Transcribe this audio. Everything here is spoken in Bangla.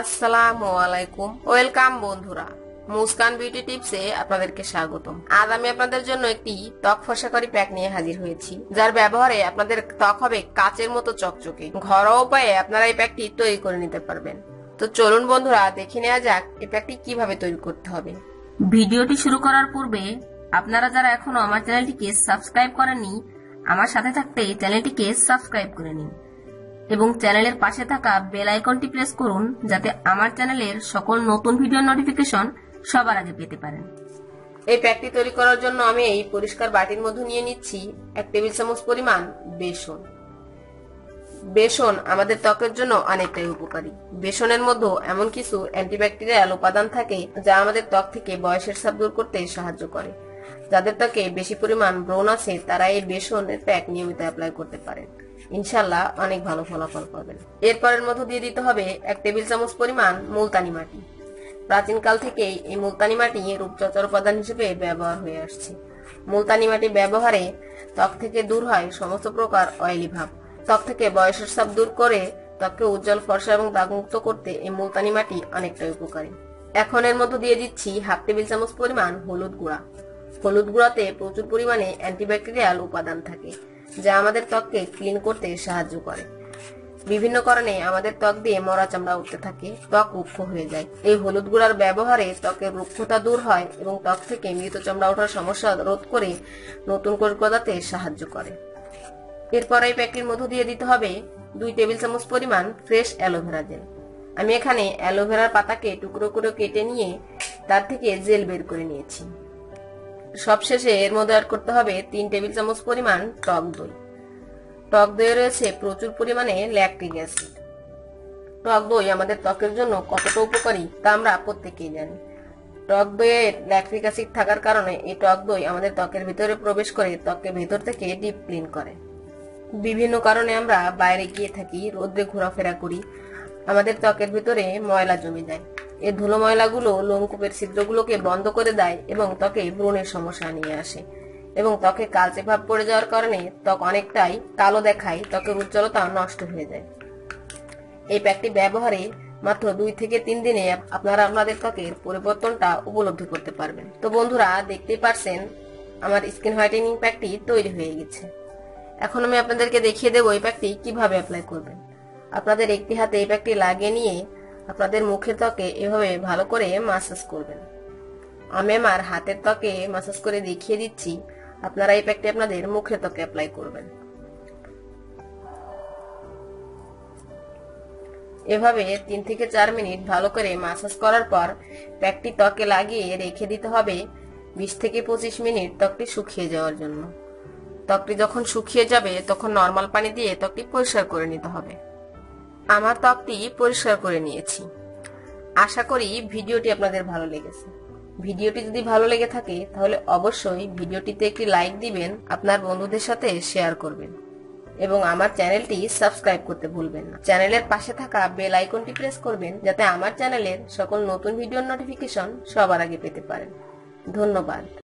আসসালামু ওয়েলকাম বন্ধুরা। মুস্কান বিউটি টিপসে আপনাদেরকে স্বাগতম। আজ আমি আপনাদের জন্য একটি ত্বক ফসাকারী প্যাক নিয়ে হাজির হয়েছি, যার ব্যবহারে আপনাদের ত্বক হবে কাচের মতো চকচকে। ঘরোয়া উপায়ে আপনারা এই প্যাকটি তৈরি করে নিতে পারবেন। তো চলুন বন্ধুরা, দেখে নেওয়া যাক এই প্যাকটি কীভাবে তৈরি করতে হবে। ভিডিওটি শুরু করার পূর্বে আপনারা যারা এখনও আমার চ্যানেলটিকে সাবস্ক্রাইব করেননি, আমার সাথে থাকতে চ্যানেলটিকে সাবস্ক্রাইব করে নিন। এবং চ্যানেলের পাশে থাকা বেল আইকনটি প্রেস করুন যাতে আমার চ্যানেলের সকল নতুন ভিডিও নোটিফিকেশন সবার আগে পেতে পারেন। এই প্যাকটি তৈরি করার জন্য আমি এই পরিষ্কার বাটির মধ্যে নিয়ে নিচ্ছি এক টেবিল চামচ পরিমাণ বেসন। বেসন আমাদের ত্বকের জন্য অনেকটাই উপকারী। বেসনের মধ্যে এমন কিছু অ্যান্টিব্যাকটেরিয়াল উপাদান থাকে যা আমাদের ত্বক থেকে বয়সের ছাপ দূর করতে সাহায্য করে। যাদের ত্বকে বেশি পরিমাণ ব্রণ আছে, তারা এই বেসনের প্যাক নিয়মিত অ্যাপ্লাই করতে পারেন। ইনশাল্লাহ অনেক ভালো ফলাফল পাবেন। এরপরের মধ্যে দিয়ে দিতে হবে এক টেবিল চামচ পরিমাণ মুলতানি মাটি। প্রাচীনকাল থেকেই এই মুলতানি মাটি রূপচর্চার উপাদান হিসেবে ব্যবহার হয়ে আসছে। মুলতানি মাটি ব্যবহারে ত্বক থেকে দূর হয় সমস্ত প্রকার অয়েলি ভাব। ত্বক থেকে বয়সের সাপ দূর করে ত্বককে উজ্জ্বল ফর্সা এবং দাগমুক্ত করতে এই মুলতানি মাটি অনেকটাই উপকারী। এখন এর মধ্যে দিয়ে দিচ্ছি হাফ টেবিল চামচ পরিমাণ হলুদ গুঁড়া। হলুদ গুঁড়াতে প্রচুর পরিমাণে অ্যান্টিব্যাকটেরিয়াল উপাদান থাকে। যা আমাদের ত্বককে ক্লিন করতে সাহায্য করে। বিভিন্ন কারণে আমাদের ত্বক দিয়ে মরা চামড়া উঠতে থাকে, ত্বক রুক্ষ হয়ে যায়। এই হলুদ গুঁড়ার ব্যবহারে ত্বকের রুক্ষতা দূর হয় এবং ত্বক থেকে মৃত চামড়া ওঠার সমস্যা রোধ করে নতুন কোষ গজাতে সাহায্য করে। এরপর এই প্যাকটির মধ্য দিয়ে দিতে হবে দুই টেবিল চামচ পরিমাণ ফ্রেশ অ্যালোভেরা জেল। আমি এখানে অ্যালোভেরার পাতাকে টুকরো করে কেটে নিয়ে তার থেকে জেল বের করে নিয়েছি। সবশেষে এর মধ্যে অ্যাড করতে হবে তিন টেবিল চামচ পরিমাণ টক দই। টক দইয়ে রয়েছে প্রচুর পরিমাণে ল্যাকটিক অ্যাসিড টক দই আমাদের ত্বকের জন্য কতটা উপকারী তা আমরা প্রত্যেকেই জানি। টক দইয়ে ল্যাকটিক অ্যাসিড থাকার কারণে এই টক দই আমাদের ত্বকের ভিতরে প্রবেশ করে ত্বককে ভেতর থেকে ডিপ ক্লিন করে। বিভিন্ন কারণে আমরা বাইরে গিয়ে থাকি, রোদ্রে ঘোরাফেরা করি, আমাদের ত্বকের ভিতরে ময়লা জমে যায়। এই ধুলো ময়লাগুলো লোমকূপের ছিদ্রগুলোকে বন্ধ করে দেয় এবং ত্বকে ব্রণের সমস্যা নিয়ে আসে। এবং ত্বকে কালচে ভাব পড়ে যাওয়ার কারণে ত্বক অনেকটাই কালো দেখায়, ত্বকের উজ্জ্বলতা নষ্ট হয়ে যায়। এই প্যাকটি ব্যবহারে মাত্র দুই থেকে তিন দিনে আপনারা আপনাদের ত্বকের পরিবর্তনটা উপলব্ধি করতে পারবেন। তো বন্ধুরা, দেখতেই পারছেন, আমার স্কিন হোয়াইটেনিং প্যাকটি তৈরি হয়ে গেছে। এখন আমি আপনাদেরকে দেখিয়ে দেবো এই প্যাকটি কীভাবে অ্যাপ্লাই করবেন। আপনাদের একটি হাতে এই প্যাকটি লাগিয়ে নিয়ে আপনাদের মুখের ত্বকে এভাবে ভালো করে মাসাজ করবেন। আমি আমার হাতের ত্বকে মাসাজ করে দেখিয়ে দিচ্ছি, আপনারা এই প্যাকটি আপনাদের মুখের ত্বকে অ্যাপ্লাই করবেন। এভাবে তিন থেকে চার মিনিট ভালো করে মাসাজ করার পর প্যাকটি ত্বকে লাগিয়ে রেখে দিতে হবে বিশ থেকে পঁচিশ মিনিট ত্বকটি শুকিয়ে যাওয়ার জন্য। ত্বকটি যখন শুকিয়ে যাবে, তখন নর্মাল পানি দিয়ে ত্বকটি পরিষ্কার করে নিতে হবে। আমার ত্বকটি পরিষ্কার করে নিয়েছি। আশা করি ভিডিওটি আপনাদের ভালো লেগেছে। ভিডিওটি যদি ভালো লেগে থাকে, তাহলে অবশ্যই ভিডিওটিতে একটি লাইক দিবেন, আপনার বন্ধুদের সাথে শেয়ার করবেন এবং আমার চ্যানেলটি সাবস্ক্রাইব করতে ভুলবেন না। চ্যানেলের পাশে থাকা বেল আইকনটি প্রেস করবেন, যাতে আমার চ্যানেলের সকল নতুন ভিডিওর নোটিফিকেশন সবার আগে পেতে পারেন। ধন্যবাদ।